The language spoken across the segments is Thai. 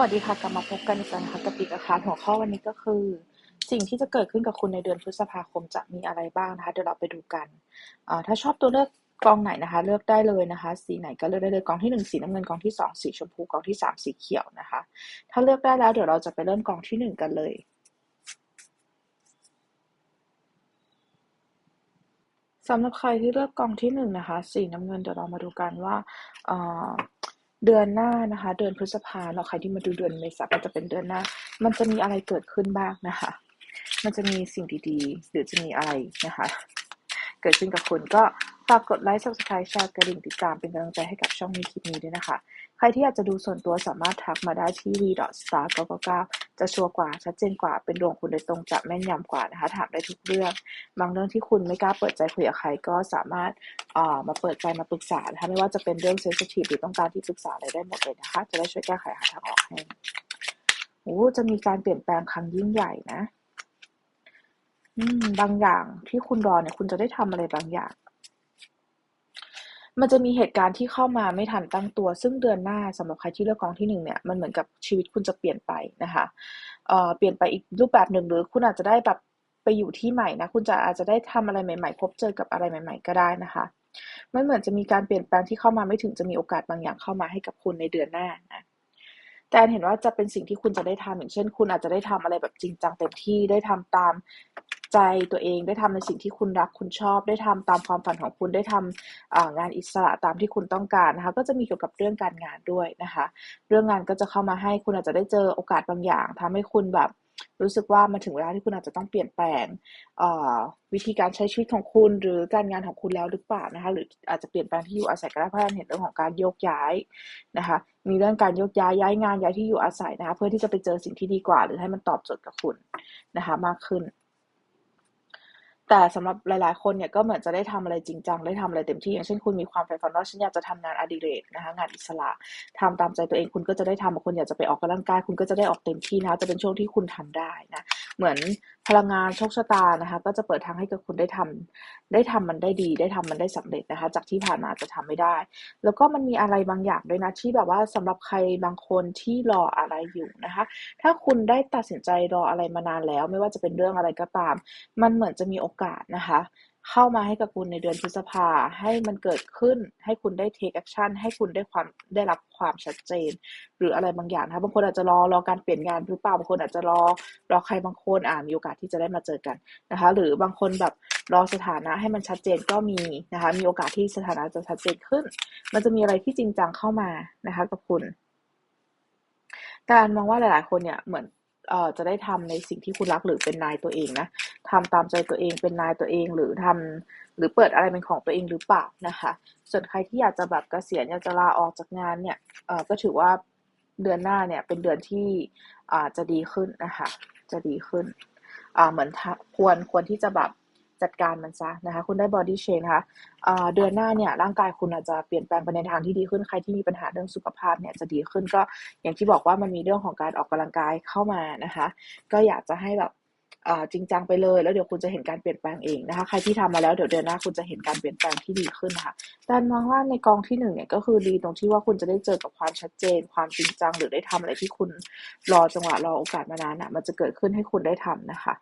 วัสดีค่ะ กลับมาพบกันอีกแล้วนะคะกับปีกอาคารหัวข้อวันนี้ก็คือ สิ่งที่จะเกิดขึ้นกับคุณในเดือนพฤษภาคมจะมีอะไรบ้างนะคะ เดี๋ยวเราไปดูกันถ้าชอบตัวเลือกกองไหนนะคะ เลือกได้เลยนะคะ สีไหนก็เลือกได้เลยกองที่หนึ่งสีน้ำเงินกองที่สองสีชมพูกองที่สามสีเขียวนะคะ ถ้าเลือกได้แล้วเดี๋ยวเราจะไปเริ่มกองที่หนึ่งกันเลยสำหรับใครที่เลือกกองที่หนึ่งนะคะ สีน้ำเงินเดี๋ยวเรามาดูกันว่า เดือนหน้านะคะ เดือนพฤษภาเราใครที่มาดูเดือนเมษาก็จะเป็นเดือนหน้า มันจะมีอะไรเกิดขึ้นบ้างนะคะ มันจะมีสิ่งดีๆ หรือจะมีอะไรนะคะ เกิดขึ้นกับคุณก็ฝากกดไลค์ subscribe แชร์กระดิ่งติดตามเป็นกำลังใจให้กับช่องมีคลิปนี้ด้วยนะคะ ใครที่อยากจะดูส่วนตัวสามารถทักมาได้ที่ v star 999 จะชัวร์กว่าชัดเจนกว่าเป็นดวงคุณโดยตรงจะแม่นยำกว่านะคะถามได้ทุกเรื่อง บางเรื่องที่คุณไม่กล้าเปิดใจคุยกับใครก็สามารถมาเปิดใจมาปรึกษานะคะไม่ว่าจะเป็นเรื่องเซนซิทีฟหรือต้องการที่ปรึกษาอะไรได้หมดเลยนะคะจะได้ช่วยแก้ไขหาทางออกให้โอ้จะมีการเปลี่ยนแปลงครั้งยิ่งใหญ่นะบางอย่างที่คุณรอเนี่ยคุณจะได้ทำอะไรบางอย่าง มันจะมีเหตุการณ์ที่เข้ามาไม่ทันตั้งตัว ซึ่งเดือนหน้าสำหรับใครที่เลือกกองที่หนึ่งเนี่ยมันเหมือนกับชีวิตคุณจะเปลี่ยนไปนะคะเอ่อเปลี่ยนไปอีกรูปแบบหนึ่งหรือคุณอาจจะได้แบบไปอยู่ที่ใหม่นะคุณจะอาจจะได้ทำอะไรใหม่ ๆ พบเจอกับอะไรใหม่ ๆ ก็ได้นะคะมันเหมือนจะมีการเปลี่ยนแปลงที่เข้ามาไม่ถึงจะมีโอกาสบางอย่างเข้ามาให้กับคุณในเดือนหน้านะแต่เห็นว่าจะเป็นสิ่งที่คุณจะได้ทำอย่างเช่น คุณอาจจะได้ทำอะไรแบบจริงจังเต็มที่ได้ทำตาม ใจตัวเองได้ทำในสิ่งที่คุณรักคุณชอบ ได้ทำตามความฝันของคุณได้ทำงานอิสระตามที่คุณต้องการนะคะ ก็จะมีเกี่ยวกับเรื่องการงานด้วยนะคะ เรื่องงานก็จะเข้ามาให้คุณอาจจะได้เจอโอกาสบางอย่างทำให้คุณแบบรู้สึกว่ามันถึงเวลาที่คุณอาจจะต้องเปลี่ยนแปลงวิธีการใช้ชีวิตของคุณหรือการงานของคุณแล้วหรือเปล่านะคะหรืออาจจะเปลี่ยนแปลงที่อยู่อาศัยก็ได้เพราะเห็นเรื่องของการโยกย้ายนะคะมีเรื่องการโยกย้ายย้ายงานย้ายที่อยู่อาศัยนะคะเพื่อที่จะไปเจอสิ่งที่ดีกว่า หรือให้มันตอบโจทย์กับคุณนะคะมากขึ้น แต่สำหรับหลาย ๆ คนเนี่ยก็เหมือนจะได้ทำอะไรจริงจังได้ทำอะไรเต็มที่อย่างเช่นคุณมีความใฝ่ฝันว่าฉันอยากจะทำงานอดิเรกนะคะงานอิสระทำตามใจตัวเองคุณก็จะได้ทำบางคนอยากจะไปออกกำลังกายคุณก็จะได้ออกเต็มที่นะจะเป็นช่วงที่คุณทำได้นะ เหมือนพลังงานโชคชะตานะคะ ก็จะเปิดทางให้กับคุณได้ทำได้ทำมันได้ดี ได้ทำมันได้สำเร็จนะคะ จากที่ผ่านมาจะทำไม่ได้ แล้วก็มันมีอะไรบางอย่างด้วยนะที่แบบว่าสำหรับใครบางคนที่รออะไรอยู่นะคะ ถ้าคุณได้ตัดสินใจรออะไรมานานแล้ว ไม่ว่าจะเป็นเรื่องอะไรก็ตาม มันเหมือนจะมีโอกาสนะคะ เข้ามาให้กับคุณในเดือนพฤษภาให้มันเกิดขึ้นให้คุณได้ take action ให้คุณได้ความได้รับความชัดเจน หรืออะไรบางอย่างนะบางคนอาจจะรอรอการเปลี่ยนงานหรือเปล่าบางคนอาจจะรอรอใครบางคนอ่ามีโอกาสที่จะได้มาเจอกันนะคะ หรือบางคนแบบรอสถานะให้มันชัดเจนก็มีนะคะ มีโอกาสที่สถานะจะชัดเจนขึ้น มันจะมีอะไรที่จริงจังเข้ามานะคะ กับคุณ การมองว่าหลาย ๆ คนเนี่ยเหมือน เอ่อจะได้ทำในสิ่งที่คุณรักหรือเป็นนายตัวเองนะทำตามใจตัวเองเป็นนายตัวเองหรือทำหรือเปิดอะไรเป็นของตัวเองหรือเปล่านะคะ ส่วนใครที่อยากจะแบบเกษียณอยากจะลาออกจากงานเนี่ยเอ่อก็ถือว่าเดือนหน้าเนี่ยเป็นเดือนที่อ่าจะดีขึ้นนะคะจะดีขึ้นอ่าเหมือนควรควรที่จะแบบ จัดการมันซะนะคะ คุณได้บอดี้เชนนะคะเดือนหน้าเนี่ยร่างกายคุณอาจจะเปลี่ยนแปลงไปในทางที่ดีขึ้นใครที่มีปัญหาเรื่องสุขภาพเนี่ยจะดีขึ้นก็อย่างที่บอกว่ามันมีเรื่องของการออกกำลังกายเข้ามานะคะ ก็อยากจะให้แบบจริงจังไปเลยแล้วเดี๋ยวคุณจะเห็นการเปลี่ยนแปลงเองนะคะ ใครที่ทำมาแล้วเดี๋ยวเดือนหน้าคุณจะเห็นการเปลี่ยนแปลงที่ดีขึ้นนะคะแต่มองว่าในกองที่หนึ่งเนี่ยก็คือดีตรงที่ว่าคุณจะได้เจอกับความชัดเจน ความจริงจังหรือได้ทำอะไรที่คุณรอจังหวะรอโอกาสมานานอะมันจะเกิดขึ้นให้คุณได้ทำนะคะ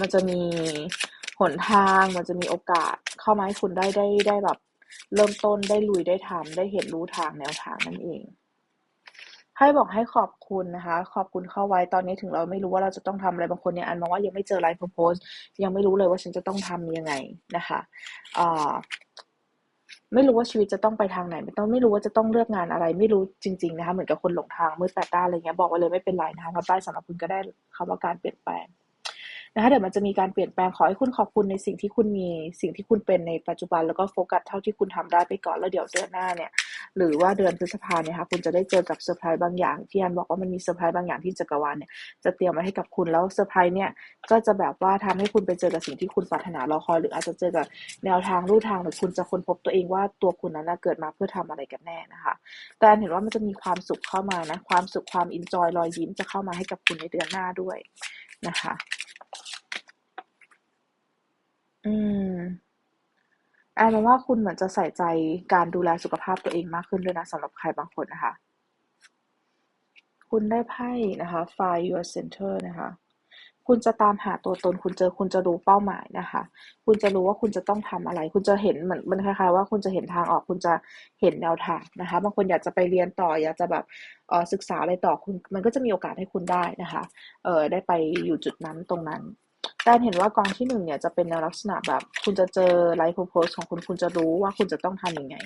มันจะมีหนทางมันจะมีโอกาสเข้ามาให้คุณได้ได้ได้แบบเริ่มต้นได้ลุยได้ทำได้เห็นรู้ทางแนวทางนั่นเองให้บอกให้ขอบคุณนะคะ ขอบคุณเข้าไว้ตอนนี้ถึงเราไม่รู้ว่าเราจะต้องทำอะไรบางคนเนี่ยอันมองว่ายังไม่เจอไลฟ์โพสยังไม่รู้เลยว่าฉันจะต้องทำยังไงนะคะอ่าไม่รู้ว่าชีวิตจะต้องไปทางไหน ไม่ต้องไม่รู้ว่าจะต้องเลือกงานอะไร ไม่รู้จริง ๆนะคะเหมือนกับคนหลงทางมืดแปดด้านอะไรเงี้ยบอกไว้เลยไม่เป็นไรนะคะเพราะป้ายสำหรับคุณก็ได้คำว่าการเปลี่ยนแปลง นะคะเดี๋ยวมันจะมีการเปลี่ยนแปลงขอให้คุณขอบคุณในสิ่งที่คุณมีสิ่งที่คุณเป็นในปัจจุบันแล้วก็โฟกัสเท่าที่คุณทำได้ไปก่อนแล้วเดี๋ยวเดือนหน้าเนี่ย หรือว่าเดือนพฤษภาเนี่ยค่ะคุณจะได้เจอกับเซอร์ไพรส์บางอย่างที่อันบอกว่ามันมีเซอร์ไพรส์บางอย่างที่จักรวาลเนี่ยจะเตรียมไว้ให้กับคุณแล้วเซอร์ไพรส์เนี่ยก็จะแบบว่าทำให้คุณไปเจอกับสิ่งที่คุณปรารถนารอคอยหรืออาจจะเจอกับแนวทางรูทางหรือคุณจะค้นพบตัวเองว่าตัวคุณนั้นเกิดมาเพื่อทำอะไรกันแน่นะคะ แต่เห็นว่ามันจะมีความสุขเข้ามานะ ความสุขความอินจอยรอยยิ้มจะเข้ามาให้กับคุณในเดือนหน้าด้วยนะคะ อืม แอนมองว่าคุณเหมือนจะใส่ใจการดูแลสุขภาพตัวเองมากขึ้นด้วยนะสำหรับใครบางคนนะคะ คุณได้ไพ่นะคะ Find Your Center นะคะ คุณจะตามหาตัวตน คุณเจอคุณจะรู้เป้าหมายนะคะ คุณจะรู้ว่าคุณจะต้องทำอะไร คุณจะเห็นเหมือนมันคล้ายๆว่าคุณจะเห็นทางออก คุณจะเห็นแนวทางนะคะ บางคนอยากจะไปเรียนต่อ อยากจะแบบเออศึกษาอะไรต่อคุณ มันก็จะมีโอกาสให้คุณได้นะคะ เออได้ไปอยู่จุดนั้นตรงนั้น แต่เห็นว่ากองที่หนึ่งเนี่ยจะเป็นในลักษณะแบบ คุณจะเจอไลฟ์โพสของคุณคุณจะรู้ว่าคุณจะต้องทำยังไง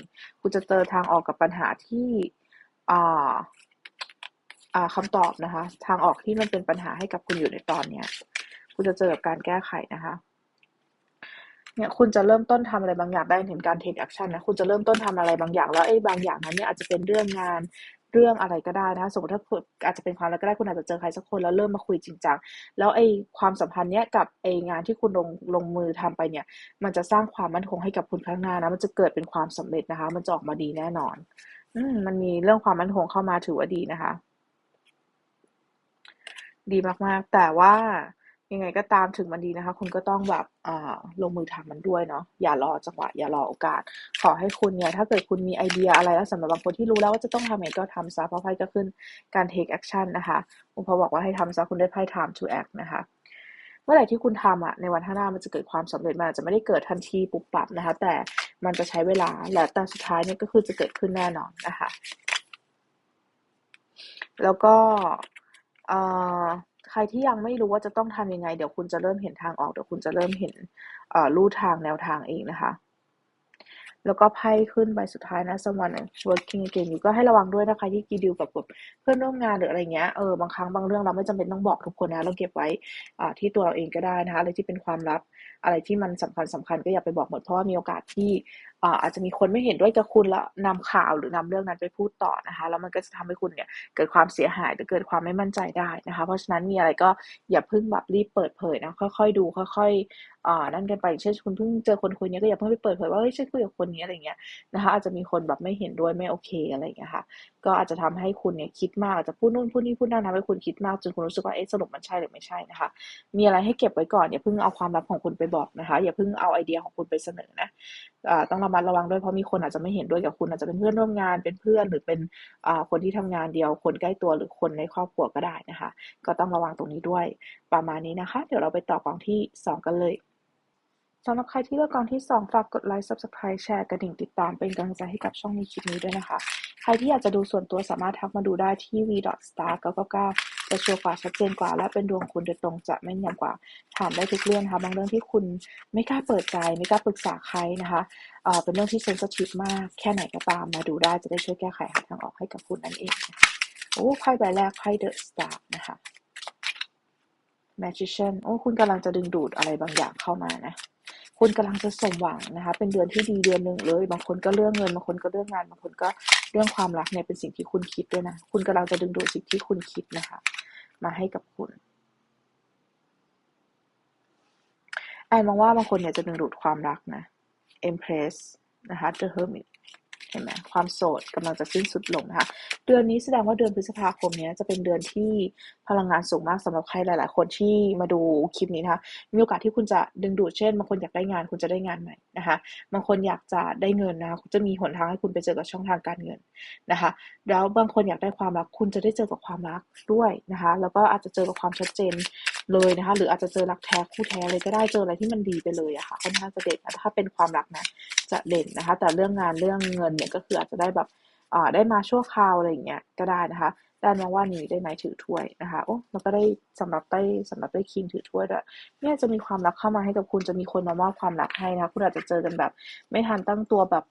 คุณจะเจอทางออกกับปัญหาที่อ่าอ่าคำตอบนะคะ ทางออกที่มันเป็นปัญหาให้กับคุณอยู่ในตอนเนี้ยคุณจะเจอกับการแก้ไขนะคะเนี่ยคุณจะเริ่มต้นทำอะไรบางอย่างได้เห็นการ take action นะคุณจะเริ่มต้นทำอะไรบางอย่าง แล้วไอ้บางอย่างนั้นเนี่ยอาจจะเป็นเรื่องงาน เรื่องอะไรก็ได้นะคะสมมติถ้าอาจจะเป็นความรักก็ได้คุณอาจจะเจอใครสักคนแล้วเริ่มมาคุยจริงจังแล้วไอ้ความสัมพันธ์เนี้ยกับไอ้งานที่คุณลงลงมือทำไปเนี่ย มันจะสร้างความมั่นคงให้กับคุณข้างหน้านะมันจะเกิดเป็นความสำเร็จนะคะ มันจะออกมาดีแน่นอน อืมันมีเรื่องความมั่นคงเข้ามาถือว่าดีนะคะ ดีมากๆ แต่ว่า ยังไงก็ตามถึงมันดีนะคะ คุณก็ต้องแบบลงมือทำมันด้วยเนาะอย่ารอจังหวะอย่ารอโอกาส ขอให้คุณเนี่ย ถ้าเกิดคุณมีไอเดียอะไรแล้วสำหรับบางคนที่รู้แล้วว่าจะต้องทำยังไงก็ทำซะเพราะไพ่ก็ขึ้นการ take action นะคะคุณพอบอกว่าให้ทำซะคุณได้ไพ่ time to act นะคะเมื่อไหร่ที่คุณทำอะในวันข้างหน้ามันจะเกิดความสำเร็จมันอาจจะไม่ได้เกิดทันทีปุบปับนะคะ แต่มันจะใช้เวลาและแต่สุดท้ายเนี่ยก็คือจะเกิดขึ้นแน่นอนนะคะ แล้วก็เอ่อ รที่ยังไม่รู้ว่าจะต้องทำยังไง เดี๋ยวคุณจะเริ่มเห็นทางออก เดี๋ยวคุณจะเริ่มเห็นลู่ทางแนวทางเองนะคะ แล้วก็ไพ่ขึ้นใบสุดท้ายนะ someone working again อยู่ก็ให้ระวังด้วยนะคะ ที่กีดิวกับเพื่อนร่วมงานหรืออะไรเงี้ย เออบางครั้งบางเรื่องเราไม่จำเป็นต้องบอกทุกคนนะ เราเก็บไว้ที่ตัวเราเองก็ได้นะคะ อะไรที่เป็นความลับ อะไรที่มันสำคัญสำคัญก็อย่าไปบอกหมด เพราะว่ามีโอกาสที่อาจจะมีคนไม่เห็นด้วยกับคุณแล้วนำข่าวหรือนำเรื่องนั้นไปพูดต่อนะคะแล้วมันก็จะทำให้คุณเนี่ยเกิดความเสียหายหรือเกิดความไม่มั่นใจได้นะคะ เพราะฉะนั้นมีอะไรก็อย่าเพิ่งแบบรีบเปิดเผยนะค่อยๆดูค่อยๆอ่านั่นกันไปเช่นคุณเพิ่งเจอคนคนนี้ก็อย่าเพิ่งไปเปิดเผยว่าเฮ้ยฉันคุยกับคนนี้อะไรเงี้ยนะคะอาจจะมีคนแบบไม่เห็นด้วยไม่โอเคอะไรอย่างเงี้ยค่ะก็อาจจะทำให้คุณเนี่ยคิดมากอาจจะพูดนู่นพูดนี่พูดนั่นทำให้คุณคิดมากจนคุณรู้สึกว่าเอ๊ะสรุปมันใช่หรือไม่ใช่นะคะ มีอะไรให้เก็บไว้ก่อนอย่าเพิ่งเอาความลับของคุณไปบอกนะคะ อย่าเพิ่งเอาไอเดียของคุณไปเสนอนะต้องระมัดระวังด้วยเพราะมีคนอาจจะไม่เห็นด้วยกับคุณอาจจะเป็นเพื่อนร่วมงานเป็นเพื่อนหรือเป็นคนที่ทำงานเดียว คนใกล้ตัวหรือคนในครอบครัวก็ได้นะคะ ก็ต้องระวังตรงนี้ด้วยประมาณนี้นะคะ เดี๋ยวเราไปต่อกองที่สองกันเลย สำหรับใครที่เลือกกองที่ 2 ฝากกดไลค์ Subscribe แชร์กระดิ่งติดตามเป็นกำลังใจให้กับช่องนี้คลิปนี้ด้วยนะคะ ใครที่อยากจะดูส่วนตัวสามารถทักมาดูได้ที่ v.star 999 จะชัวร์กว่าชัดเจนกว่า และเป็นดวงคุณโดยตรงจะแม่นยำกว่า ถามได้ทุกเรื่องนะคะบางเรื่องที่คุณไม่กล้าเปิดใจ ไม่กล้าปรึกษาใครนะคะเเป็นเรื่องที่เซนซิทีฟมากแค่ไหนก็ตามมาดูได้จะได้ช่วยแก้ไขหาทางออกให้กับคุณนั่นเองโอ้ไพ่ใบแรกไพ่ The Star นะคะ Magician โอ้คุณกำลังจะดึงดูดอะไรบางอย่างเข้ามานะ คุณกำลังจะสมหวังนะคะ เป็นเดือนที่ดีเดือนหนึ่งเลย บางคนก็เรื่องเงิน บางคนก็เรื่องงาน บางคนก็เรื่องความรักเนี่ยเป็นสิ่งที่คุณคิดด้วยนะ คุณกำลังจะดึงดูดสิ่งที่คุณคิดนะคะ มาให้กับคุณแอนมองว่าบางคนเนี่ยจะดึงดูดความรักนะ Empress นะคะ The Hermit ห็นไหมความโสดกำลังจะสิ้นสุดลงนะคะเดือนนี้แสดงว่าเดือนพฤษภาคมนี้จะเป็นเดือนที่พลังงานสูงมากสำหรับใครหลาย ๆ คนที่มาดูคลิปนี้นะคะมีโอกาสที่คุณจะดึงดูดเช่นบางคนอยากได้งานคุณจะได้งานใหม่นะคะบางคนอยากจะได้เงินนะคะจะมีหนทางให้คุณไปเจอกับช่องทางการเงินนะคะแล้วบางคนอยากได้ความรักคุณจะได้เจอกับความรักด้วยนะคะแล้วก็อาจจะเจอกับความชัดเจน เลยนะคะ หรืออาจจะเจอรักแท้คู่แท้เลยก็ได้เจออะไรที่มันดีไปเลยอะค่ะค่อนข้างจะเด่นนะถ้าเป็นความรักนะจะเด่นนะคะ แต่เรื่องงานเรื่องเงินเนี่ยก็คืออาจจะได้แบบอ่าได้มาชั่วคราวอะไรอย่างเงี้ยก็ได้นะคะแต่มองว่านี้ได้ไม้ถือถ้วยนะคะโอ้แล้วก็ได้สำหรับได้สำหรับได้คิงถือถ้วยด้วยเนี่ยจะมีความรักเข้ามาให้กับคุณจะมีคนมามอบความรักให้นะคะคุณอาจจะเจอกันแบบ ไม่ทันตั้งตัวแบบ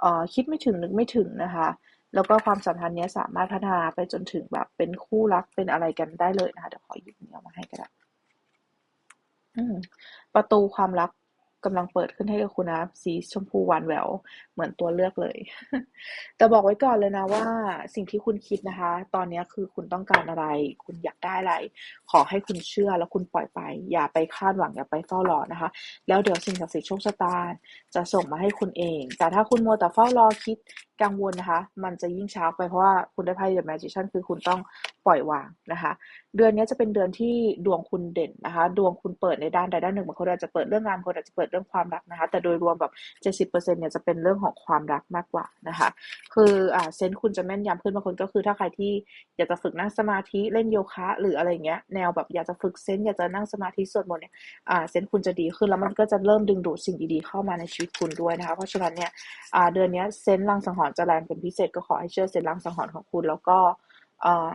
เอ่อคิดไม่ถึงนึกไม่ถึงนะคะ แล้วก็ความสัมพันธ์นี้สามารถพัฒนาไปจนถึงแบบเป็นคู่รักเป็นอะไรกันได้เลยนะคะเดี๋ยวขอหยิบเนี้ยมาให้ก็ได้ประตูความรัก กำลังเปิดขึ้นให้กับคุณนะสีชมพูหวานแหววเหมือนตัวเลือกเลย แต่บอกไว้ก่อนเลยนะว่า สิ่งที่คุณคิดนะคะ ตอนนี้คือคุณต้องการอะไร คุณอยากได้อะไร ขอให้คุณเชื่อแล้วคุณปล่อยไป อย่าไปคาดหวังอย่าไปเฝ้ารอนะคะ แล้วเดี๋ยวสิ่งศักดิ์สิทธิ์โชคชะตาจะส่งมาให้คุณเอง แต่ถ้าคุณมัวแต่เฝ้ารอคิดกังวลนะคะ มันจะยิ่งช้าไปเพราะว่าคุณได้ไพ่ The Magician คือคุณต้องปล่อยวางนะคะ เดือนนี้จะเป็นเดือนที่ดวงคุณเด่นนะคะ ดวงคุณเปิดในด้านใดด้านหนึ่งบางคนอาจจะเปิดเรื่องงานคนอาจจะเปิดเรื่องความรักนะคะ แต่โดยรวมแบบ 70%เนี่ยจะเป็นเรื่องของความรักมากกว่านะคะ คืออ่าเซนส์คุณจะแม่นยำขึ้นบางคนก็คือถ้าใครที่อยากจะฝึกนั่งสมาธิเล่นโยคะ หรืออะไรเงี้ยแนวแบบอยากจะฝึกเซนส์อยากจะนั่งสมาธิสวดมนต์เนี่ยอ่าเซนส์คุณจะดีขึ้นแล้วมันก็จะเริ่มดึงดูดสิ่งดีๆเข้ามาในชีวิตคุณด้วยนะคะ เพราะฉะนั้นเนี่ยอ่าเดือนนี้เซนส์ลังสังหรณ์จะแรงเป็นพิเศษก็ขอให้เชื่อเซนส์ลังสังหรณ์ของคุณแล้วก็อ่า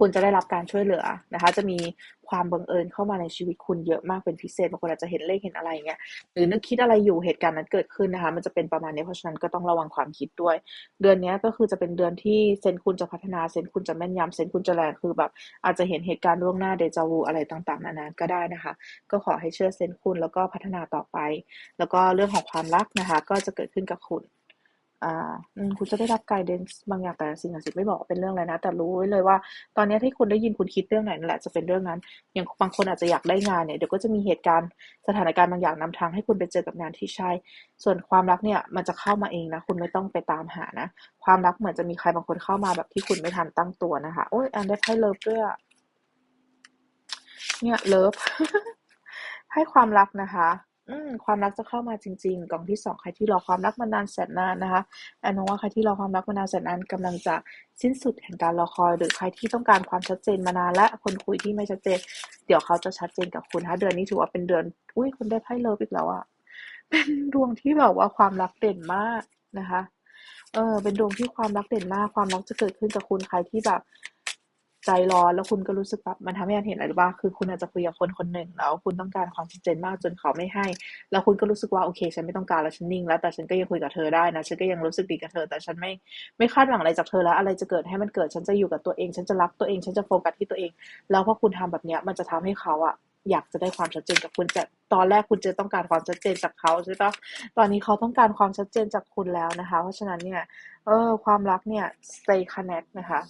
คุณจะได้รับการช่วยเหลือนะคะ จะมีความบังเอิญเข้ามาในชีวิตคุณเยอะมากเป็นพิเศษบางคนอาจจะเห็นเลขเห็นอะไรเงี้ยหรือนึกคิดอะไรอยู่เหตุการณ์นั้นเกิดขึ้นนะคะ มันจะเป็นประมาณนี้เพราะฉะนั้นก็ต้องระวังความคิดด้วย เดือนนี้ก็คือจะเป็นเดือนที่เซนคุณจะพัฒนาเซนคุณจะแม่นยำเซนคุณจะแรงคือแบบอาจจะเห็นเหตุการณ์ล่วงหน้าเดจาวูอะไรต่างๆนานาก็ได้นะคะ ก็ขอให้เชื่อเซนคุณแล้วก็พัฒนาต่อไป แล้วก็เรื่องของความรักนะคะ ก็จะเกิดขึ้นกับคุณ อ่าคุณจะได้รับไกด์เดนซ์บางอย่างแต่สิ่งศักดิ์สิทธิ์ไม่บอกเป็นเรื่องอะไรนะ แต่รู้ไว้เลยว่า ตอนนี้ที่คุณได้ยินคุณคิดเรื่องไหนนั่นแหละจะเป็นเรื่องนั้น อย่างบางคนอาจจะอยากได้งานเนี่ยเดี๋ยวก็จะมีเหตุการณ์สถานการณ์บางอย่างนำทางให้คุณไปเจอกับงานที่ใช่ ส่วนความรักเนี่ยมันจะเข้ามาเองนะ คุณไม่ต้องไปตามหานะ ความรักเหมือนจะมีใครบางคนเข้ามาแบบที่คุณไม่ทันตั้งตัวนะคะ โอ้ยอันได้ไพ่เลิฟด้วยเนี่ยเลิฟให้ความรักนะคะ อืมความรักจะเข้ามาจริง ๆ กล่องที่สองใครที่รอความรักมานานแสนนานนะคะแอนมองว่าใครที่รอความรักมานานแสนนานกำลังจะสิ้นสุดแห่งการรอคอย หรือใครที่ต้องการความชัดเจนมานานและคนคุยที่ไม่ชัดเจน เดี๋ยวเขาจะชัดเจนกับคุณนะคะเดือนนี้ถือว่าเป็นเดือน อุ้ยคุณได้ไพ่เลิฟอีกแล้วอะเป็นดวงที่แบบว่าความรักเด่นมากนะคะ เออ เป็นดวงที่ความรักเด่นมาก ความรักจะเกิดขึ้นกับคุณใครที่แบบ ใจร้อนแล้วคุณก็รู้สึกแบบมันทำให้อันเห็นอะไรหรือว่าคือคุณอาจจะคุยกับคนคนหนึ่งแล้วคุณต้องการความชัดเจนมากจนเขาไม่ให้ แล้วคุณก็รู้สึกว่าโอเค ฉันไม่ต้องการแล้วฉันนิ่งแล้วแต่ฉันก็ยังคุยกับเธอได้นะฉันก็ยังรู้สึกดีกับเธอ แต่ฉันไม่ไม่คาดหวังอะไรจากเธอแล้ว อะไรจะเกิดให้มันเกิดฉันจะอยู่กับตัวเอง ฉันจะรักตัวเองฉันจะโฟกัสที่ตัวเอง แล้วพอคุณทำแบบเนี้ยมันจะทำให้เขาอะอยากจะได้ความชัดเจนจากคุณแต่ตอนแรกคุณจะต้องการความชัดเจนจากเขาใช่ปะตอนนี้เขาต้องการความชัดเจนจากคุณแล้วนะคะ เพราะฉะนั้นเนี่ย เออ ความรักเนี่ย stay connect นะคะ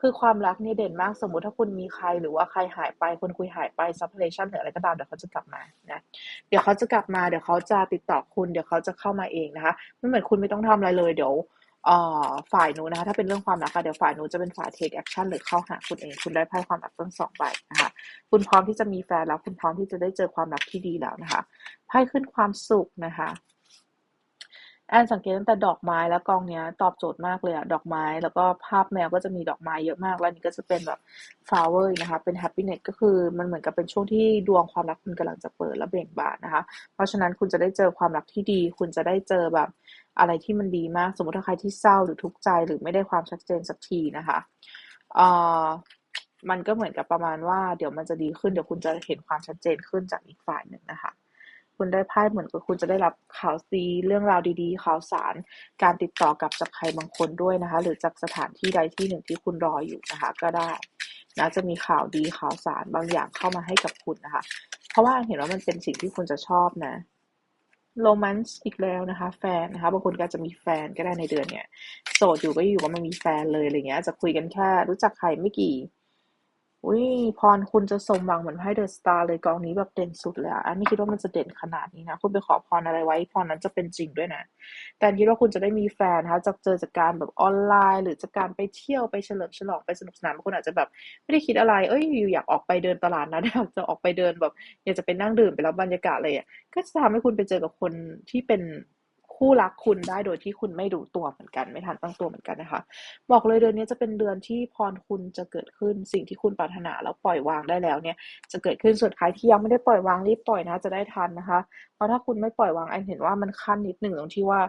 คือความรักเนี่ยเด่นมากสมมุติถ้าคุณมีใครหรือว่าใครหายไปคนคุยหายไป separation หรืออะไรก็ตามเดี๋ยวเขาจะกลับมานะเดี๋ยวเขาจะกลับมาเดี๋ยวเขาจะติดต่อคุณเดี๋ยวเขาจะเข้ามาเองนะคะไม่เหมือนคุณไม่ต้องทำอะไรเลยเดี๋ยวอ่อฝ่ายนู้นนะคะถ้าเป็นเรื่องความรักอะเดี๋ยวฝ่ายนู้นจะเป็นฝ่าย take action หรือเข้าหาคุณเอง คุณได้ไพ่ความรักทั้งสองใบนะคะคุณพร้อมที่จะมีแฟนแล้วคุณพร้อมที่จะได้เจอความรักที่ดีแล้วนะคะไพ่ขึ้นความสุขนะคะ แอนสังเกตตั้งแต่ดอกไม้แล้วกองเนี้ยตอบโจทย์มากเลยอะดอกไม้ แล้วก็ภาพแมวก็จะมีดอกไม้เยอะมาก แล้วนี่ก็จะเป็นแบบ flower นะคะ เป็น happiness ก็คือมันเหมือนกับเป็นช่วงที่ดวงความรักคุณกำลังจะเปิดและเบ่งบานนะคะ เพราะฉะนั้นคุณจะได้เจอความรักที่ดี คุณจะได้เจอแบบอะไรที่มันดีมาก สมมติถ้าใครที่เศร้าหรือทุกข์ใจหรือไม่ได้ความชัดเจนสักทีนะคะเอ่อมันก็เหมือนกับประมาณว่า เดี๋ยวมันจะดีขึ้นเดี๋ยวคุณจะเห็นความชัดเจนขึ้นจากอีกฝ่ายหนึ่งนะคะ คุณได้ไพ่เหมือนกับคุณจะได้รับข่าวดีเรื่องราวดีๆ ข่าวสาร การติดต่อกลับจากใครบางคนด้วยนะคะ หรือจากสถานที่ใดที่หนึ่งที่คุณรออยู่นะคะ ก็ได้นะจะมีข่าวดีข่าวสารบางอย่างเข้ามาให้กับคุณนะคะ เพราะว่าเห็นว่ามันเป็นสิ่งที่คุณจะชอบนะโรแมนต์อีกแล้วนะคะ แฟนนะคะบางคนก็จะมีแฟนก็ได้ในเดือนเนี้ยโสดอยู่ก็อยู่ว่ามันมีแฟนเลยอะไรเงี้ยจะคุยกันแค่รู้จักใครไม่กี่ อุ้ยพรคุณจะสมหวังเหมือนไพ่เดอะสตาร์เลยกองนี้แบบเด่นสุดเลยอะอันไม่คิดว่ามันจะเด่นขนาดนี้นะ คุณไปขอพรอะไรไว้ พรนั้นจะเป็นจริงด้วยนะ แต่คิดว่าคุณจะได้มีแฟนนะคะจากเจอจากการแบบออนไลน์ หรือจากการไปเที่ยวไปเฉลิมฉลองไปสนุกสนานบางคนอาจจะแบบไม่ได้คิดอะไร เอ้ยอยู่อยากออกไปเดินตลาดนะอยากจะออกไปเดินแบบ อยากจะไปนั่งดื่มไปแล้วบรรยากาศเลยอะก็จะทำให้คุณไปเจอกับคนที่เป็น คู่รักคุณได้โดยที่คุณไม่ดูตัวเหมือนกัน ไม่ทันตั้งตัวเหมือนกันนะคะ บอกเลยเดือนนี้จะเป็นเดือนที่พรคุณจะเกิดขึ้นสิ่งที่คุณปรารถนาแล้วปล่อยวางได้แล้วเนี่ย จะเกิดขึ้นส่วนใครที่ยังไม่ได้ปล่อยวางรีบปล่อยนะจะได้ทันนะคะ เพราะถ้าคุณไม่ปล่อยวางไอนเห็นว่ามันขั้นนิดหนึ่งตรงที่ว่า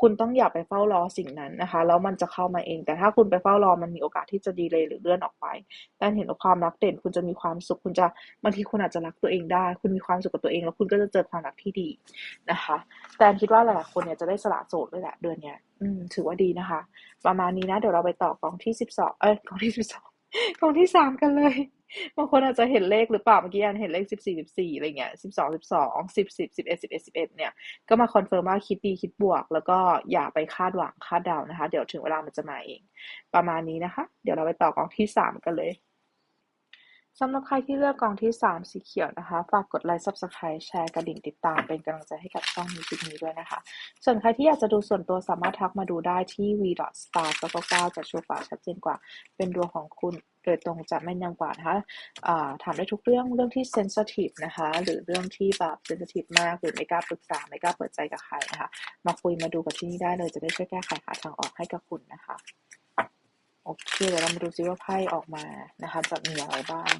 คุณต้องอย่าไปเฝ้ารอสิ่งนั้นนะคะ แล้วมันจะเข้ามาเอง แต่ถ้าคุณไปเฝ้ารอมันมีโอกาสที่จะดีเลยหรือเลื่อนออกไป แต่เห็นว่าความรักเด่นคุณจะมีความสุข คุณจะบางทีคุณอาจจะรักตัวเองได้ คุณมีความสุขกับตัวเอง แล้วคุณก็จะเจอความรักที่ดีนะคะ แต่คิดว่าหลายๆคนเนี่ยจะได้สละโสดด้วยแหละเดือนเนี้ย อืม ถือว่าดีนะคะ ประมาณนี้นะ เดี๋ยวเราไปต่อกองที่สิบสองเอ้ยกองที่สิบสอง กองที่สามกันเลยบางคนอาจจะเห็นเลขหรือเปล่าเมื่อกี้อันเห็นเลขสิบสี่สิบสี่อะไรเงี้ยสิบสองสิบสองสิบสิบสิบเอ็ดสิบเอ็ดสิบเอ็ดเนี่ยก็มาคอนเฟิร์มว่าคิดดีคิดบวก แล้วก็อย่าไปคาดหวังคาดเดานะคะ เดี๋ยวถึงเวลามันจะมาเอง ประมาณนี้นะคะ เดี๋ยวเราไปต่อกองที่สามกันเลย สำหรับใครที่เลือกกองที่ 3 สีเขียวนะคะ ฝากกดไลค์ Subscribe แชร์กระดิ่งติดตามเป็นกำลังใจให้กับช่องนี้คลิปนี้ด้วยนะคะ ส่วนใครที่อยากจะดูส่วนตัวสามารถทักมาดูได้ที่ v.star 9 9จะชัวร์กว่าชัดเจนกว่า เป็นดวงของคุณโดยตรงจะแม่นยำกว่านะคะถามได้ทุกเรื่องเรื่องที่ sensitive นะคะ หรือเรื่องที่แบบ sensitive มากหรือไม่กล้าปรึกษาไม่กล้าเปิดใจกับใครนะคะ มาคุยมาดูกับที่นี่ได้เลยจะได้ช่วยแก้ไขหาทางออกให้กับคุณนะคะ โอเคเดี๋ยวเรามาดูซิว่าไพ่ออกมานะคะจะมีอะไรบ้าง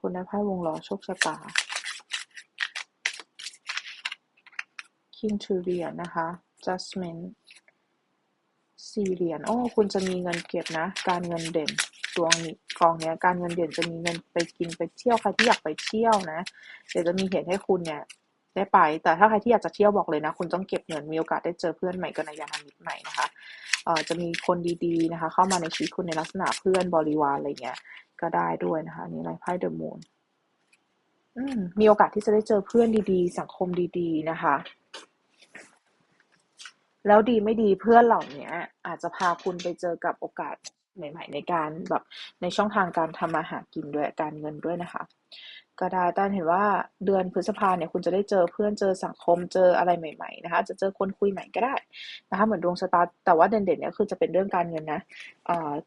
คุณได้ไพ่วงล้อโชคชะตา King to เหรียญนะคะ Judgment สี่เหรียญโอ้คุณจะมีเงินเก็บนะ การเงินเด่นดวงนี้กองเนี้ย การเงินเด่นจะมีเงินไปกินไปเที่ยวใครที่อยากไปเที่ยวนะ เดี๋ยวจะมีเหตุให้คุณเนี่ยได้ไป แต่ถ้าใครที่อยากจะเที่ยวบอกเลยนะ คุณต้องเก็บเงินมีโอกาสได้เจอเพื่อนใหม่กัลยาณมิตรใหม่นะคะ จะมีคนดีๆนะคะ เข้ามาในชีวิตคุณในลักษณะเพื่อนบริวารอะไรเงี้ย ก็ได้ด้วยนะคะนี่อะไรไพ่เดอะมูนมีโอกาสที่จะได้เจอเพื่อนดีๆ สังคมดีๆนะคะ แล้วดีไม่ดีเพื่อนเหล่านี้อาจจะพาคุณไปเจอกับโอกาสใหม่ ๆ ในการแบบในช่องทางการทำมาหากินด้วยการเงินด้วยนะคะ ก็ได้แต่เห็นว่าเดือนพฤษภาเนี่ยคุณจะได้เจอเพื่อนเจอสังคมเจออะไรใหม่ๆนะคะ จะเจอคนคุยใหม่ก็ได้นะคะเหมือนดวงชะตาแต่ว่าเด่นๆเนี่ยคือจะเป็นเรื่องการเงินนะ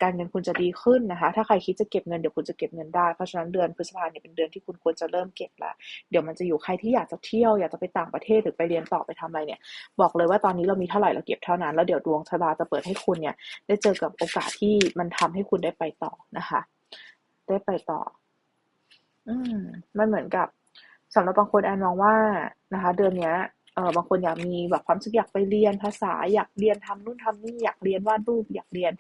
การเงินคุณจะดีขึ้นนะคะ ถ้าใครคิดจะเก็บเงินเดี๋ยวคุณจะเก็บเงินได้เพราะฉะนั้นเดือนพฤษภาเนี่ยเป็นเดือนที่คุณควรจะเริ่มเก็บละเดี๋ยวมันจะอยู่ใครที่อยากจะเที่ยวอยากจะไปต่างประเทศหรือไปเรียนต่อไปทำอะไรเนี่ย บอกเลยว่าตอนนี้เรามีเท่าไหร่เราเก็บเท่านั้น แล้วเดี๋ยวดวงชะตาจะเปิดให้คุณเนี่ยได้เจอกับโอกาสที่มันทำให้คุณได้ไปต่อนะคะ ได้ไปต่อ อืม มันเหมือนกับสำหรับบางคนแอนมองว่านะคะ เดือนเนี้ยเออบางคนอยากมีแบบความสึกอยากไปเรียนภาษาอยากเรียนทำนู่นทำนี่อยากเรียนวาดรูปอยากเรียน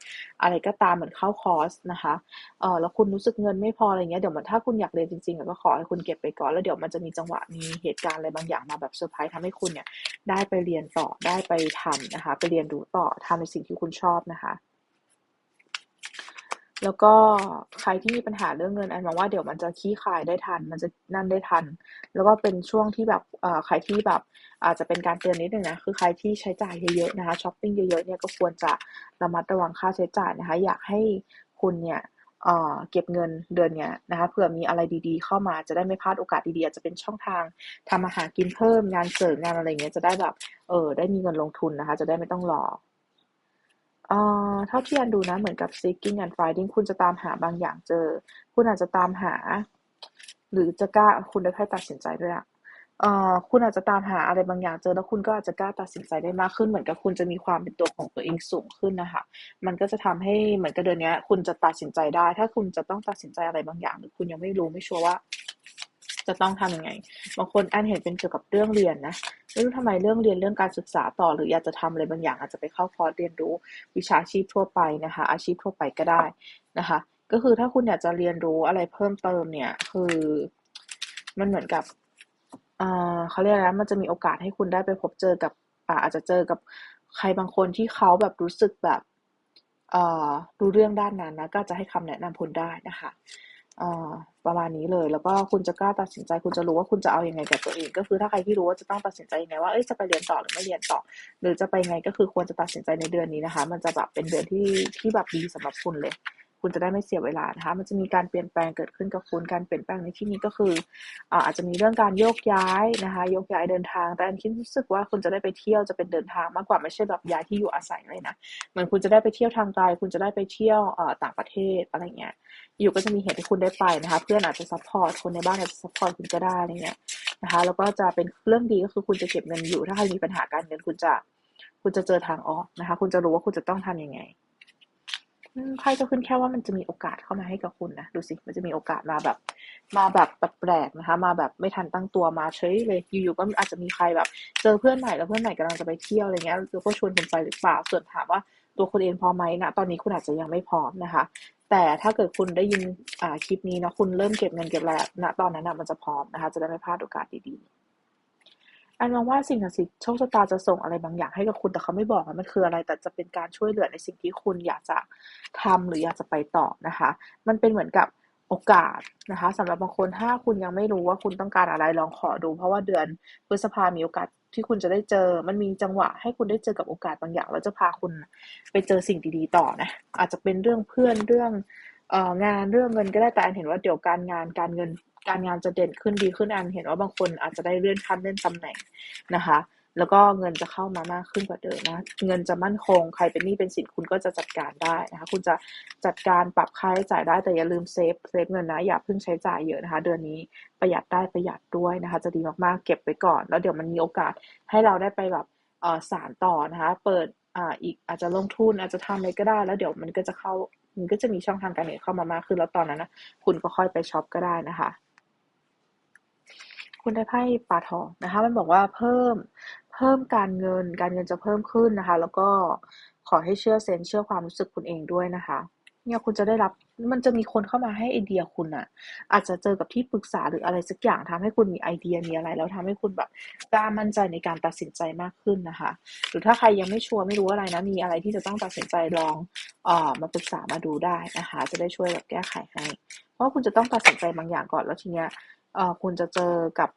อะไรก็ตามเหมือนเข้าคอร์สนะคะเออแล้วคุณรู้สึกเงินไม่พออะไรเงี้ยเดี๋ยวมันถ้าคุณอยากเรียนจริงๆก็ขอให้คุณเก็บไปก่อนแล้วเดี๋ยวมันจะมีจังหวะมีเหตุการณ์อะไรบางอย่างมาแบบเซอร์ไพรส์ทำให้คุณเนี่ยได้ไปเรียนต่อได้ไปทำนะคะ ไปเรียนรู้ต่อทำในสิ่งที่คุณชอบนะคะ แล้วก็ใครที่มีปัญหาเรื่องเงินแอนมองว่าเดี๋ยวมันจะขี้คายได้ทัน มันจะนั่นได้ทัน แล้วก็เป็นช่วงที่แบบอ่อใครที่แบบอาจจะเป็นการเตือนนิดนึงนะคือใครที่ใช้จ่ายเยอะๆนะคะช้อปปิ้งเยอะๆเนี่ยก็ควรจะระมัดระวังค่าใช้จ่ายนะคะอยากให้คุณเนี่ยเอ่อเก็บเงินเดือนเนี้ยนะคะเผื่อมีอะไรดีๆ เข้ามาจะได้ไม่พลาดโอกาสดีๆอาจจะเป็นช่องทางทำอาหารกินเพิ่มงานเสริมงานอะไรเงี้ยจะได้แบบเออได้มีเงินลงทุนนะคะ จะได้ไม่ต้องรอ เอ่อ เท่าที่อันดูนะ เหมือนกับ seeking and finding คุณจะตามหาบางอย่างเจอ คุณอาจจะตามหา หรือจะกล้า คุณได้แค่ตัดสินใจด้วยอะเอ่อ คุณอาจจะตามหาอะไรบางอย่างเจอ แล้วคุณก็อาจจะกล้าตัดสินใจได้มากขึ้น เหมือนกับคุณจะมีความเป็นตัวของตัวเองสูงขึ้นนะคะ มันก็จะทำให้เหมือนกับเดือนนี้คุณจะตัดสินใจได้ ถ้าคุณจะต้องตัดสินใจอะไรบางอย่าง หรือคุณยังไม่รู้ไม่ชัวร์ว่า จะต้องทำยังไง บางคนอันเห็นเป็นเกี่ยวกับเรื่องเรียนนะไม่รู้ทำไมเรื่องเรียนเรื่องการศึกษาต่อ หรืออยากจะทำอะไรบางอย่างอาจจะไปเข้าคอร์สเรียนรู้วิชาชีพทั่วไปนะคะ อาชีพทั่วไปก็ได้นะคะ ก็คือถ้าคุณอยากจะเรียนรู้อะไรเพิ่มเติมเนี่ย คือมันเหมือนกับอ่าเขาเรียกอะไรมันจะมีโอกาสให้คุณได้ไปพบเจอกับอาจจะเจอกับใครบางคนที่เขาแบบรู้สึกแบบอ่ารู้เรื่องด้านนั้นนะก็จะให้คำแนะนำคุณได้นะคะ ประมาณนี้เลย แล้วก็คุณจะกล้าตัดสินใจ คุณจะรู้ว่าคุณจะเอาอยัางไงกับตัวเอง ก็คือถ้าใครที่รู้ว่าจะต้องตัดสินใจยังไงว่าเอ้ยจะไปเรียนต่อหรือไม่เรียนต่อ หรือจะไปไงก็คือควรจะตัดสินใจในเดือนนี้นะคะ มันจะแบบเป็นเดือนที่ที่แบบดีสำหรับคุณเลย คุณจะได้ไม่เสียเวลานะคะ มันจะมีการเปลี่ยนแปลงเกิดขึ้นกับคุณ การเปลี่ยนแปลงในที่นี้ก็คืออาจจะมีเรื่องการโยกย้ายนะคะ โยกย้ายเดินทาง แต่อันคิดรู้สึกว่าคุณจะได้ไปเที่ยวจะเป็นเดินทางมากกว่าไม่ใช่แบบย้ายที่อยู่อาศัยเลยนะ เหมือนคุณจะได้ไปเที่ยวทางไกล คุณจะได้ไปเที่ยวต่างประเทศอะไรเงี้ย อยู่ก็จะมีเหตุให้คุณได้ไปนะคะ เพื่อนอาจจะซัพพอร์ต คนในบ้านอาจจะซัพพอร์ตคุณก็ได้อะไรเงี้ยนะคะ แล้วก็จะเป็นเรื่องดีก็คือคุณจะเก็บเงินอยู่ ถ้าใครมีปัญหาการเงินคุณจะคุณจะเจอทางออกนะคะ คุณจะรู้ว่าคุณจะต้องทํำยังไง ไพ่จะขึ้นแค่ว่ามันจะมีโอกาสเข้ามาให้กับคุณนะดูสิมันจะมีโอกาสมาแบบ มาแบบแปลกๆนะคะ มาแบบไม่ทันตั้งตัวมาเฉยเลยอยู่ๆก็อาจจะมีใครแบบ เจอเพื่อนใหม่แล้วเพื่อนใหม่กำลังจะไปเที่ยวอะไรเงี้ยแล้วก็ชวนคุณไปหรือเปล่าส่วนถามว่าตัวคุณเองพอไหมนะตอนนี้คุณอาจจะยังไม่พร้อมนะคะ แต่ถ้าเกิดคุณได้ยินคลิปนี้นะคุณเริ่มเก็บเงินเก็บอะไรณตอนนั้นนะมันจะพร้อมนะคะ จะได้ไม่พลาดโอกาสดีๆ อันมองว่าสิ่งศักดิ์สิทธิ์โชคชะตาจะส่งอะไรบางอย่างให้กับคุณแต่เขาไม่บอกว่ามันคืออะไร แต่จะเป็นการช่วยเหลือในสิ่งที่คุณอยากจะทำหรืออยากจะไปต่อนะคะ มันเป็นเหมือนกับโอกาสนะคะสำหรับบางคนถ้าคุณยังไม่รู้ว่าคุณต้องการอะไรลองขอดู เพราะว่าเดือนพฤษภามีโอกาสที่คุณจะได้เจอ มันมีจังหวะให้คุณได้เจอกับโอกาสบางอย่างแล้วจะพาคุณไปเจอสิ่งดีๆต่อนะอาจจะเป็นเรื่องเพื่อนเรื่องงานเรื่องเงินก็ได้แต่อันเห็นว่าเดี๋ยวการงานการเงิน การงานจะเด่นขึ้นดีขึ้นอันเห็นว่าบางคนอาจจะได้เลื่อนขั้นเลื่อนตำแหน่งนะคะ แล้วก็เงินจะเข้ามามากขึ้นกว่าเดิมนะ เงินจะมั่นคง ใครเป็นหนี้เป็นสินคุณก็จะจัดการได้นะคะ คุณจะจัดการปรับค่าใช้จ่ายได้แต่อย่าลืมเซฟเซฟเงินนะอย่าเพิ่งใช้จ่ายเยอะนะคะ เดือนนี้ประหยัดได้ประหยัดด้วยนะคะ จะดีมากๆเก็บไว้ก่อน แล้วเดี๋ยวมันมีโอกาสให้เราได้ไปแบบเออสารต่อนะคะ เปิดอ่าอีกอาจจะลงทุนอาจจะทำอะไรก็ได้ แล้วเดี๋ยวมันก็จะเข้ามันก็จะมีช่องทางการเงินเข้ามามากขึ้นแล้วตอนนั้นนะคุณก็ค่อยไปช็อปก็ได้นะคะ คุณได้ไพ่ปลาทองนะคะ มันบอกว่าเพิ่มเพิ่มการเงิน การเงินจะเพิ่มขึ้นนะคะ แล้วก็ขอให้เชื่อเซนเชื่อความรู้สึกคุณเองด้วยนะคะ เนี่ยคุณจะได้รับมันจะมีคนเข้ามาให้ไอเดียคุณอะอาจจะเจอกับที่ปรึกษาหรืออะไรสักอย่างทำให้คุณมีไอเดียมีอะไร แล้วทำให้คุณแบบกล้ามั่นใจในการตัดสินใจมากขึ้นนะคะ หรือถ้าใครยังไม่ชัวร์ไม่รู้อะไรนะมีอะไรที่จะต้องตัดสินใจลองเอ่อมาปรึกษามาดูได้นะคะ จะได้ช่วยแบบแก้ไขให้ เพราะคุณจะต้องตัดสินใจบางอย่างก่อนแล้วทีเนี้ย เอ่อคุณจะเจอกับ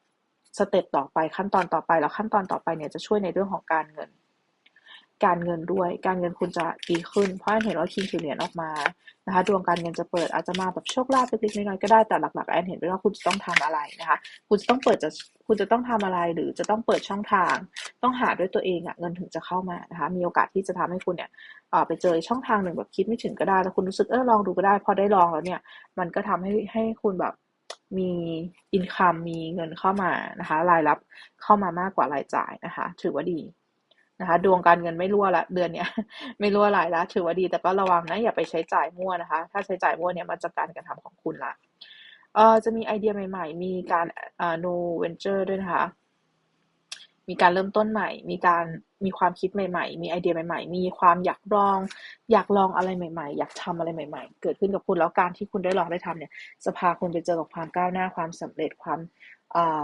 สเต็ปต่อไปขั้นตอนต่อไปแล้วขั้นตอนต่อไปเนี่ยจะช่วยในเรื่องของการเงิน การเงินด้วย การเงินคุณจะดีขึ้นเพราะแอนเห็นว่าคิงถือเหรียญออกมานะคะดวงการเงินจะเปิดอาจจะมาแบบโชคลาภเล็กๆน้อยๆก็ได้แต่หลักๆแอนเห็นว่าคุณจะต้องทำอะไรนะคะ คุณจะต้องเปิดจะคุณจะต้องทำอะไรหรือจะต้องเปิดช่องทาง ต้องหาด้วยตัวเองอะเงินถึงจะเข้ามานะคะ มีโอกาสที่จะทำให้คุณเนี่ยไปเจอช่องทางหนึ่งแบบคิดไม่ถึงก็ได้แล้วคุณรู้สึกเออลองดูก็ได้ พอได้ลองแล้วเนี่ย มันก็ทำให้ให้คุณแบบ มีอินคัมมีเงินเข้ามานะคะ รายรับเข้ามามากกว่ารายจ่ายนะคะ ถือว่าดีนะคะ ดวงการเงินไม่รั่วละเดือนเนี้ย ไม่รั่วไหลแล้วถือว่าดีแต่ก็ระวังนะอย่าไปใช้จ่ายมั่วนะคะ ถ้าใช้จ่ายมั่วเนี่ยมันจะการกระทำของคุณละเออจะมีไอเดียใหม่ ๆ มีการอ่อ no venture ด้วยนะคะ มีการเริ่มต้นใหม่ มีการมีความคิดใหม่ ๆ มีไอเดียใหม่ ๆ มีความอยากลอง อยากลองอะไรใหม่ ๆ อยากทำอะไรใหม่ ๆ เกิดขึ้นกับคุณแล้วการที่คุณได้ลองได้ทำเนี่ยจะพาคุณไปเจอกับความก้าวหน้าความสำเร็จความ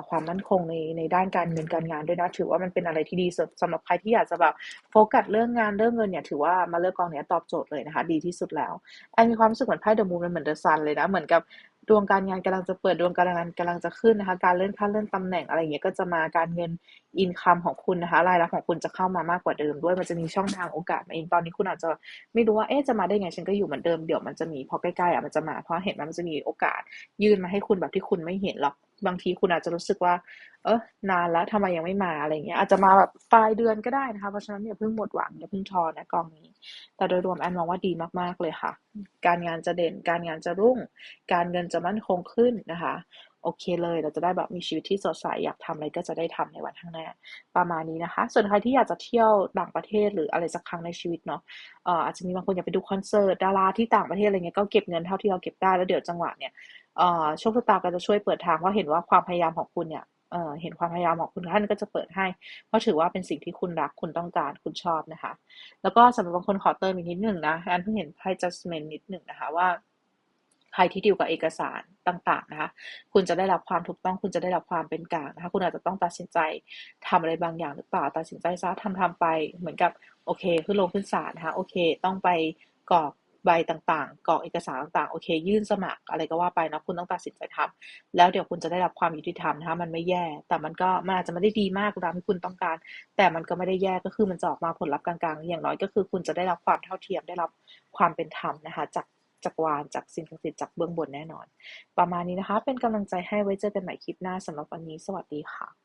ความมั่นคงในในด้านการเงินการงานด้วยนะ ถือว่ามันเป็นอะไรที่ดีสำหรับใครที่อยากจะแบบโฟกัสเรื่องงานเรื่องเงินเนี่ยถือว่ามาเลือกกองเนี้ยตอบโจทย์เลยนะคะ ดีที่สุดแล้วแอนมีความรู้สึกเหมือนไพ่เดอะมูนมันเหมือนเดอะซันเลยนะเหมือนกับ ดวงการงานกำลังจะเปิดดวงการงานกำลังจะขึ้นนะคะ การเลื่อนขั้นเลื่อนตำแหน่งอะไรเงี้ยก็จะมาการเงินอินคัมของคุณนะคะรายรับของคุณจะเข้ามามากกว่าเดิมด้วยมันจะมีช่องทางโอกาสมาเองตอนนี้คุณอาจจะไม่รู้ว่าเอ๊ะจะมาได้ไงฉันก็อยู่เหมือนเดิมเดี๋ยวมันจะมีพอใกล้ๆอะมันจะมาเพราะเห็นมันจะมีโอกาสยื่นมาให้คุณแบบที่คุณไม่เห็นหรอกบางทีคุณอาจจะรู้สึกว่า เออนานแล้วทำไมยังไม่มาอะไรเงี้ยอาจจะมาแบบปลายเดือนก็ได้นะคะ เพราะฉะนั้นอย่าเพิ่งหมดหวังอย่าเพิ่งท้อนะกองนี้ แต่โดยรวมแอนมองว่าดีมากๆเลยค่ะ การงานจะเด่นการงานจะรุ่ง การเงินจะมั่นคงขึ้นนะคะ โอเคเลย เราจะได้แบบมีชีวิตที่สดใสอยากทำอะไรก็จะได้ทำในวันข้างหน้าประมาณนี้นะคะ ส่วนใครที่อยากจะเที่ยวต่างประเทศหรืออะไรสักครั้งในชีวิตเนาะอาจจะมีบางคนอยากไปดูคอนเสิร์ตดาราที่ต่างประเทศอะไรเงี้ยก็เก็บเงินเท่าที่เราเก็บได้แล้วเดี๋ยวจังหวะเนี่ยโชคชะตาก็จะช่วยเปิดทางว่าเห็นว่าความพยายามของคุณเนี่ยเห็นความพยายามของคุณท่านก็จะเปิดให้ เพราะถือว่าเป็นสิ่งที่คุณรักคุณต้องการคุณชอบนะคะ แล้วก็สำหรับบางคนขอเติมอีกนิดหนึ่งนะอันเพิ่งเห็นไพ่ judgment นิดหนึ่งนะคะว่า ใครที่ดีลกับเอกสารต่างๆนะคะคุณจะได้รับความถูกต้องคุณจะได้รับความเป็นกลางนะคะคุณอาจจะต้องตัดสินใจทำอะไรบางอย่างหรือเปล่า ตัดสินใจซะทำทำไปเหมือนกับโอเคขึ้นลงขึ้นศาลนะคะโอเค ต้องไปกรอกใบต่างๆกรอกเอกสารต่างๆ โอเค ยื่นสมัครอะไรก็ว่าไปนะคุณต้องตัดสินใจทำแล้วเดี๋ยวคุณจะได้รับความยุติธรรมนะคะมันไม่แย่ แต่มันก็มันอาจจะไม่ได้ดีมากตามที่คุณต้องการ แต่มันก็ไม่ได้แย่ก็คือมันจะออกมาผลลัพธ์กลางๆ อย่างน้อยก็คือ คุณจะได้รับความเท่าเทียมได้รับความเป็นธรรมนะคะจาก จักรวาลจากสิ่งศักดิ์สิทธิ์จากเบื้องบนแน่นอน ประมาณนี้นะคะ เป็นกำลังใจให้ไว้เจอกันใหม่คลิปหน้าสำหรับวันนี้ สวัสดีค่ะ